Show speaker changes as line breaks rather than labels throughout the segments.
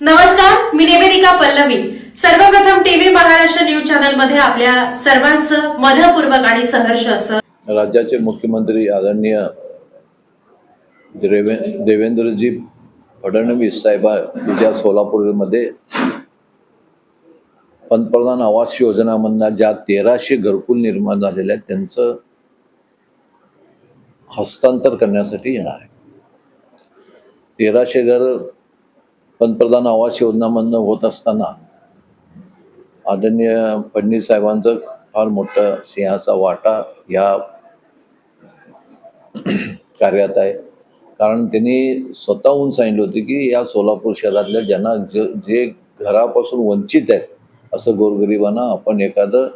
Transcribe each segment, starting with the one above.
नमस्कार मी निवेदिका पल्लवी. सर्वप्रथम TV Maharashtra news चॅनलमध्ये आपल्या सर्वांचं मनपूर्वक आणि सहर्ष असं
राज्याचे मुख्यमंत्री आदरणीय देवेंद्रजी फडणवीस साहेब उद्या सोलापूरमध्ये पंतप्रधान आवास योजनामधनं ज्या तेराशे घरकुल निर्माण झालेल्या आहेत त्यांचं हस्तांतर करण्यासाठी येणार आहे. तेराशे घर पंतप्रधान आवास योजनामधनं होत असताना आदरणीय फडणवीस साहेबांचं फार मोठं सिंहाचा वाटा या कार्यात आहे. कारण त्यांनी स्वतःहून सांगितलं होतं की या सोलापूर शहरातल्या ज्यांना ज जे घरापासून वंचित आहेत असं गोरगरिबांना आपण एखादं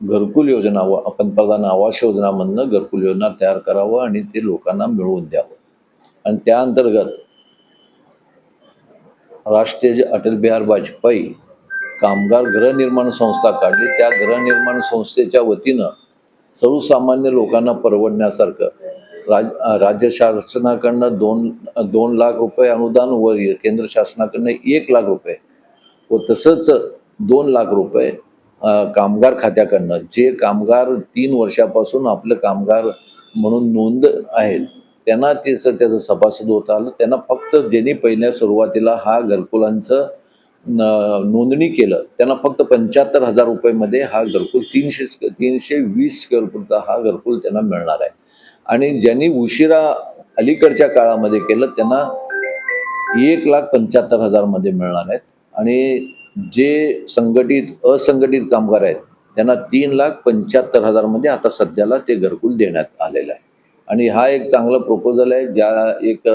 घरकुल योजना व पंतप्रधान आवास योजनामधनं घरकुल योजना तयार करावं आणि ते लोकांना मिळवून द्यावं. आणि त्या अंतर्गत राष्ट्रीय जे अटल बिहार वाजपेयी कामगार गृहनिर्माण संस्था काढली त्या गृहनिर्माण संस्थेच्या वतीनं सर्वसामान्य लोकांना परवडण्यासारखं राज राज्य शासनाकडनं दोन दोन लाख रुपये अनुदान व केंद्र शासनाकडनं एक लाख रुपये व तसंच दोन लाख रुपये कामगार खात्याकडनं जे कामगार तीन वर्षापासून आपलं कामगार म्हणून नोंद आहेत त्यांना त्याचं त्याचं सभासद होता आलं. त्यांना फक्त ज्यांनी पहिल्या सुरुवातीला हा घरकुलांचं न- नोंदणी केलं त्यांना फक्त पंच्याहत्तर हजार रुपयेमध्ये हा घरकुल तीनशे स्क- तीनशे वीस स्क्वेअर फूटचा हा घरकुल त्यांना मिळणार आहे. आणि ज्यांनी उशिरा अलीकडच्या काळामध्ये केलं त्यांना एक लाख पंच्याहत्तर हजारमध्ये मिळणार आहेत. आणि जे संघटित असंघटित कामगार आहेत त्यांना तीन लाख पंच्याहत्तर हजारमध्ये आता सध्याला ते घरकुल देण्यात आलेलं आहे. आणि हा एक चांगला प्रपोजल आहे ज्या एक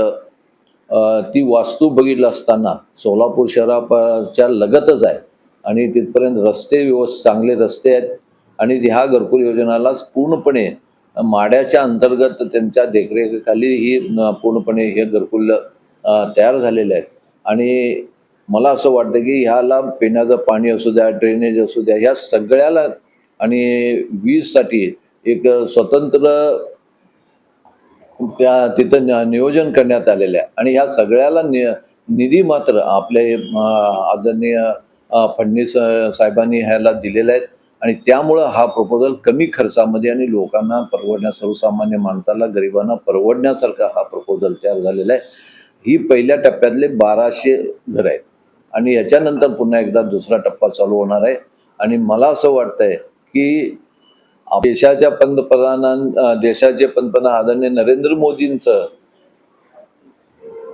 ती वास्तू बघितलं असताना सोलापूर शहराच्या लगतच आहे आणि तिथपर्यंत रस्ते व्यवस्थित चांगले रस्ते आहेत आणि ह्या घरकुल योजनालाच पूर्णपणे माड्याच्या अंतर्गत त्यांच्या देखरेखीखाली ही पूर्णपणे हे घरकुल तयार झालेले आहेत. आणि मला असं वाटतं की ह्याला पिण्याचं पाणी असू द्या ड्रेनेज असू द्या ह्या सगळ्याला आणि वीजसाठी एक स्वतंत्र त्या तिथं न- नियोजन करण्यात आलेलं आहे. आणि ह्या सगळ्याला नि निधी मात्र आपले आदरणीय फडणीस फडणवीस साहेबांनी ह्याला दिलेला आहेत. आणि त्यामुळं हा प्रपोजल कमी खर्चामध्ये आणि लोकांना परवडण्या सर्वसामान्य माणसाला गरिबांना परवडण्यासारखा हा प्रपोजल तयार झालेला आहे. ही पहिल्या टप्प्यातले बाराशे घर आहेत. आणि याच्यानंतर पुन्हा एकदा दुसरा टप्पा चालू होणार आहे. आणि मला असं वाटतंय की देशाच्या पंतप्रधानां देशाचे पंतप्रधान आदरणीय नरेंद्र मोदींचं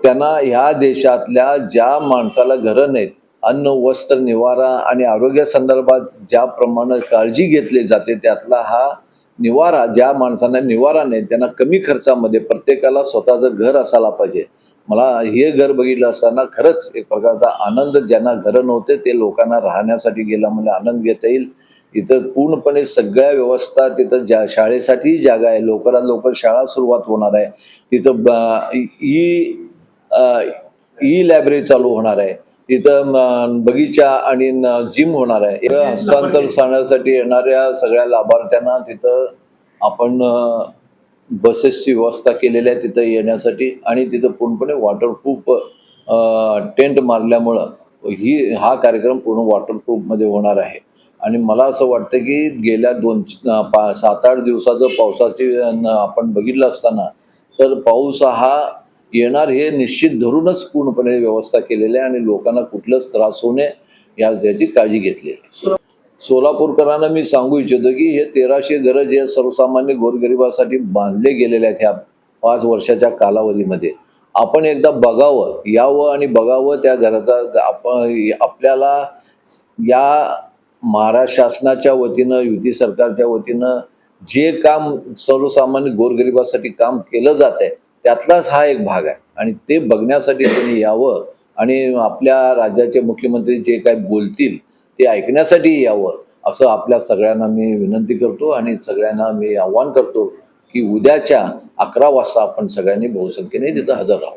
त्यांना ह्या देशातल्या ज्या माणसाला घरं नाहीत अन्न वस्त्र निवारा आणि आरोग्या संदर्भात ज्या ज्याप्रमाणे काळजी घेतली जाते त्यातला हा निवारा ज्या माणसांना निवारा नाही त्यांना कमी खर्चामध्ये प्रत्येकाला स्वतःचं घर असायला पाहिजे. मला हे घर बघितलं असताना खरंच एक प्रकारचा आनंद ज्यांना घरं नव्हते ते लोकांना राहण्यासाठी गेला म्हणजे आनंद घेता येईल. इथं पूर्णपणे सगळ्या व्यवस्था तिथं ज्या शाळेसाठीही जागा आहे. लवकरात लवकर शाळा सुरुवात होणार आहे. तिथं ई ई लायब्ररी चालू होणार आहे. तिथं बगीचा आणि जिम होणार आहे. हस्तांतर सांगण्यासाठी येणाऱ्या सगळ्या लाभार्थ्यांना तिथं आपण बसेसची व्यवस्था केलेली आहे तिथं येण्यासाठी. आणि तिथं पूर्णपणे वॉटरप्रूफ टेंट मारल्यामुळं ही हा कार्यक्रम पूर्ण वॉटरप्रूफमध्ये होणार आहे. आणि मला असं वाटतं की गेल्या दोन पा सात आठ दिवसाचं पावसाची आपण बघितलं असताना तर पाऊस हा येणार हे निश्चित धरूनच पूर्णपणे व्यवस्था केलेली आहे आणि लोकांना कुठलाच त्रास होऊ नये या याची काळजी घेतली आहे. सोलापूरकरांना मी सांगू इच्छितो की हे तेराशे घरं जे सर्वसामान्य गोरगरिबासाठी बांधले गेलेले आहेत ह्या पाच वर्षाच्या कालावधीमध्ये आपण एकदा बघावं यावं आणि बघावं त्या घराचा आपण आपल्याला या महाराष्ट्र शासनाच्या वतीनं युती सरकारच्या वतीनं जे काम सर्वसामान्य गोरगरिबासाठी काम केलं जात आहे त्यातलाच हा एक भाग आहे. आणि ते बघण्यासाठी त्यांनी यावं आणि आपल्या राज्याचे मुख्यमंत्री जे काय बोलतील ते ऐकण्यासाठी यावं असं आपल्या सगळ्यांना मी विनंती करतो आणि सगळ्यांना मी आव्हान करतो की उद्याच्या अकरा वाजता आपण सगळ्यांनी बहुसंख्येने तिथं हजर राहू.